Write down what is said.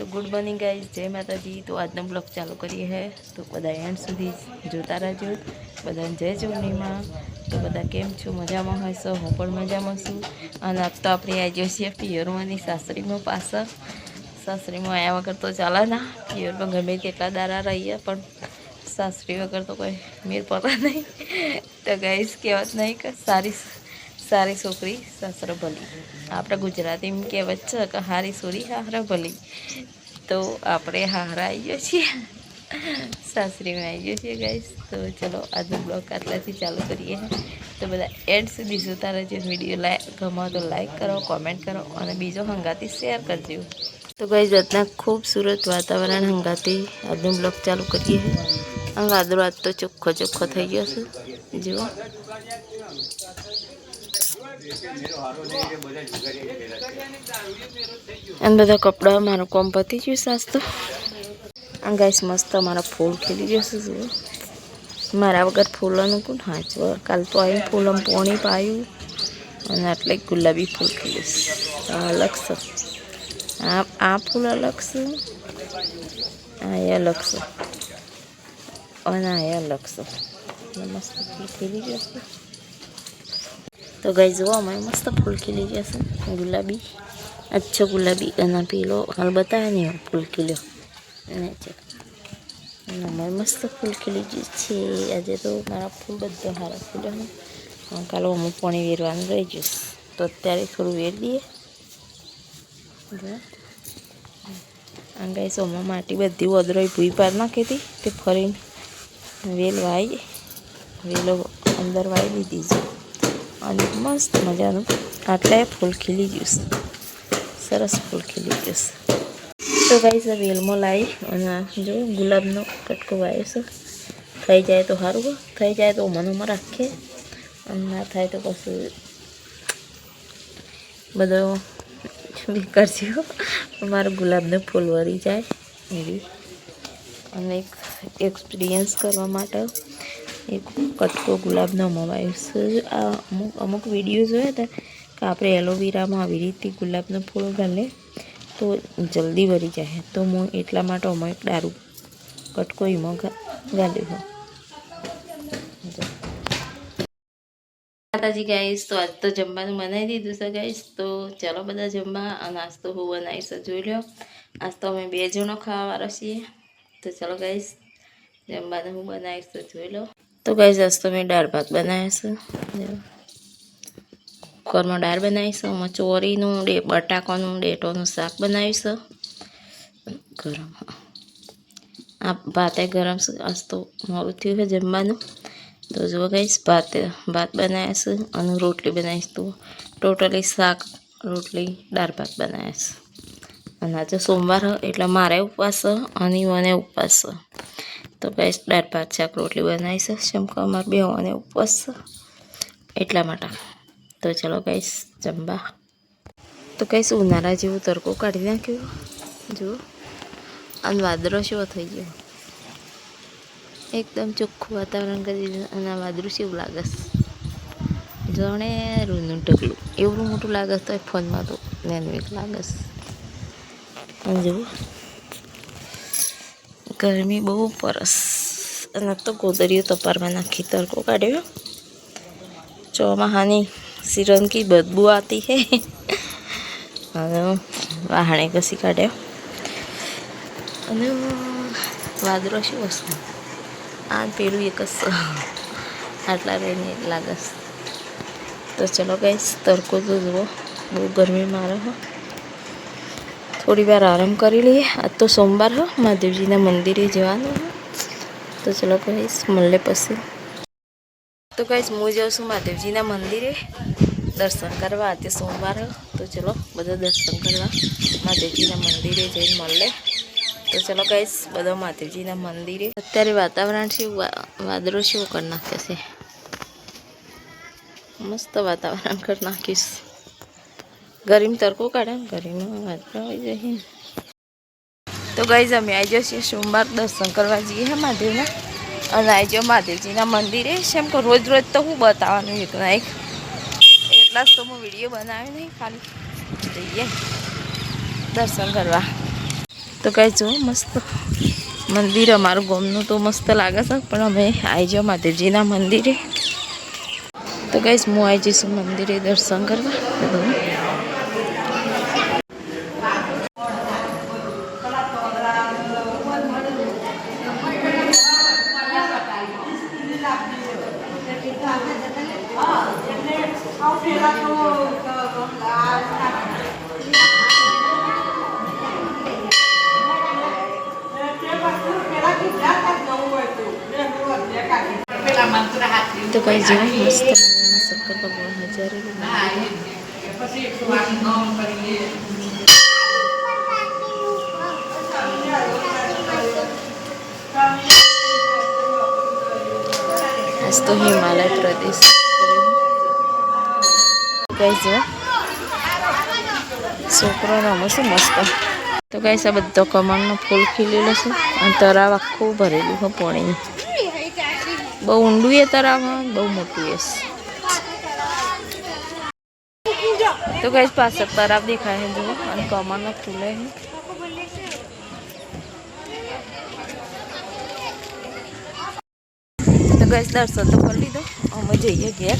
તો good morning guys જય માતાજી તો આજનો બ્લોગ ચાલુ કરીએ હે તો બધા એન્ડ સુધી જોતા રહેજો બધાને જય ચૂંટણીમાં તો બધા કેમ છો મજામાં હશો? હું પણ મજામાં છું. અને આજ તો આપણે આવી છીએ પિયરમાંની સાસરીમાં પાછળ સાસરીમાં આવ્યા વગર તો ચાલે ના. પિયરમાં ગમે તેટલા દારા રહીએ, પણ સાસરી વગર તો કોઈ મેર પડે નહીં. તો ગાઈઝ કહેવત નહીં કે સારી સારી છોકરી, સાસરો ભલી. આપણે ગુજરાતીમાં કહેવત છે કે હારી સોરી હારા ભલી. તો આપણે હારા આવી ગયો છીએ. સાસરીમાં આવી ગયો છીએ ગાઈસ તો ચલો, આજનો બ્લોગ આટલાથી ચાલુ કરીએ. તો બધા એડ સુધી જોતા રહેજો. વીડિયો લાઈક ગમો તો લાઈક કરો કોમેન્ટ કરો અને બીજો હંગાથી શેર કરજો. તો ગાઈઝ આજના ખૂબસૂરત વાતાવરણ હંગાથી આજનો બ્લોગ ચાલુ કરીએ. આમ વાદળો આજ તો ચોખ્ખો ચોખ્ખો થઈ ગયો છે. જુઓ. અને બધા કપડાં મારું કોમ પતી ગયું સાસ્તો આ ગાઈસ મસ્ત મારા ફૂલ ખીલી જશે જુઓ. મારા વગર ફૂલોનું કોણ હાચવો કાલ તો આવીને ફૂલમ પોણી પાયું. અને આટલે ગુલાબી ફૂલ ખીલીશ અલગ છે. આ આ ફૂલ અલગ છે. આ એ અલગ અને આ એ અલગ છે. મસ્ત ખીલી જશે તો ગઈ જુઓ અમે મસ્ત ફૂલ ખીલી જશે ગુલાબી, અચ્છો ગુલાબી અને પેલો. હાલ બતાવે ને ફૂલ ખીલ્યો. અને છે. અમારે મસ્ત ફૂલ ખીલી ગયું છે. આજે તો મારા ફૂલ બધા સારા ખીલ્યો ને કાલે અમુક પાણી વેરવાનું રહી ગયું તો અત્યારે થોડું વેર દઈએ. આંગાઈ સોમાં માટી બધી ઓદરોય ભૂઈ પાર નાખી હતી તે ફરીને વેલ વાઈ, વેલો અંદર વાઈ દીધી છે. અને મસ્ત મજાનું આટલા ફૂલ ખીલી ગયું સરસ ફૂલ ખીલી ગયું તો ગાઈસ આ વેલમાં લાવી અને જો ગુલાબનો કટકો વાયો છે. થઈ જાય તો સારું થઈ જાય તો મનોમાં રાખીએ. અને ના થાય તો પછી બધો કરજો. મારું ગુલાબનું ફૂલ વળી જાય એવી. અને એક એક્સપિરિયન્સ કરવા માટે એક કટકો ગુલાબનો મવાયો આ અમુક અમુક વીડિયો જોયા હતા કે આપણે એલોવેરામાં આવી રીતે ગુલાબનું ફૂલ ગાલે તો જલ્દી વળી જાય. તો હું એટલા માટે અમે એક દારૂ કટકો એમાં ગાલ્યો માતાજી ગાઈશ તો આજ તો જમવાનું બનાવી દીધું છે ગાઈશ તો ચાલો બધા જમવા નાસ્તો આજ તો હું બનાવીશ જોઈ લો આજ તો અમે બે જણો ખાવાવાળા છીએ. તો ચાલો ગાઈશ જમવાનું હું બનાવીશ તો જોઈ લો. તો ગાઈશ આજ તો મેં દાળ ભાત બનાવ્યા છે. કુકરમાં દાળ બનાવીશ એમાં ચોરીનું ડે, બટાકાનું ડેટોનું શાક બનાવીશ ગરમ. આ ભાતે ગરમ આજ તો મોડું થયું છે જમવાનું. તો જો ગઈશ ભાત ભાત બનાવ્યા અને રોટલી બનાવીશ તો ટોટલી શાક, રોટલી, દાળ ભાત બનાવ્યા છે. અને આજે સોમવાર એટલે મારે ઉપવાસ અને મને ઉપવાસ તો ગાઈશ દાળ, ભાત, શાક, રોટલી બનાવીશ અમારે બે અને ઉપવાસ એટલા માટે. તો ચલો ગાઈશ જમવા. તો કહીશ ઉનાળા જેવું તડકો કાઢી નાખ્યો. જુઓ અને વાદળો શેવો થઈ ગયો. એકદમ ચોખ્ખું વાતાવરણ કરી દીધું અને વાદળું શેવું લાગે જાણે રૂનું ઢગલું એવું મોટું લાગે તો ફોનમાં તો નેનવેક અને જુઓ. ગરમી બહુ પરસ. અને તો ગોદરીઓ તપારમાં નાખી તડકો કાઢ્યો. ચોમાહાની સિરન કી બદબુ આતી હે. અને વાહણે ઘસી કાઢ્યો. અને વાદળો શું વસ્તુ? આ પેલું એક જ આટલા રહીને લાગે તો ચલો ગાઈસ તડકો તો જુઓ. બહુ ગરમી મારે હો. થોડી વાર આરામ કરી લઈએ. આજ તો સોમવાર હો, મહાદેવજીના મંદિરે જવાનું તો ચલો કહીશ મળે પછી. તો કહીશ હું જાઉં છું મહાદેવજીના મંદિરે. દર્શન કરવા, આજે સોમવાર હો. તો ચલો, બધા દર્શન કરવા મહાદેવજીના મંદિરે જઈને મળે તો ચલો કહીશ બધા મહાદેવજીના મંદિરે. અત્યારે વાતાવરણ છે વાદળો શું કરી નાખે છે. મસ્ત વાતાવરણ કરી નાખીશ. ગરમી તડકો કાઢે ને ગરીમમાં વાદળો આવી જઈએ. તો ગાઈઝ અમે આવી જઈએ સોમવાર દર્શન કરવા જઈએ હે મહાદેવના. અને આવી જાઓ મહાદેવજીના મંદિરે. કેમ કે રોજ રોજ તો હું બતાવવાનું એક ના એક. એટલા જ તો હું વીડિયો બનાવ્યો નહીં, ખાલી જઈએ દર્શન કરવા. તો કાંઈ જો મસ્ત મંદિર અમારું ગામનું તો મસ્ત લાગે છે, પણ અમે આવી જાઓ મહાદેવજીના મંદિરે. તો કઈશ હું આવી જઈશું મંદિરે દર્શન કરવા. તો કઈ જો મસ્ત શંકર ભગવાન હજારે આજ તો હિમાલય પ્રદેશ. કઈ જો છોકરો રમો છે મસ્ત. તો કઈ આ બધો કમળનો ફૂલ ખીલેલો છે. અને તરાવ આખું ભરેલું છે પાણી બહુ ઊંડું એ તળાવ છે, બહુ મોટું એસ તો કઈ પાસે તળાવ દેખાય છે જુઓ અને કમળનો ખુલે તો ગઈ દર્શન તો કરી લીધો. અમે જઈએ ઘેર.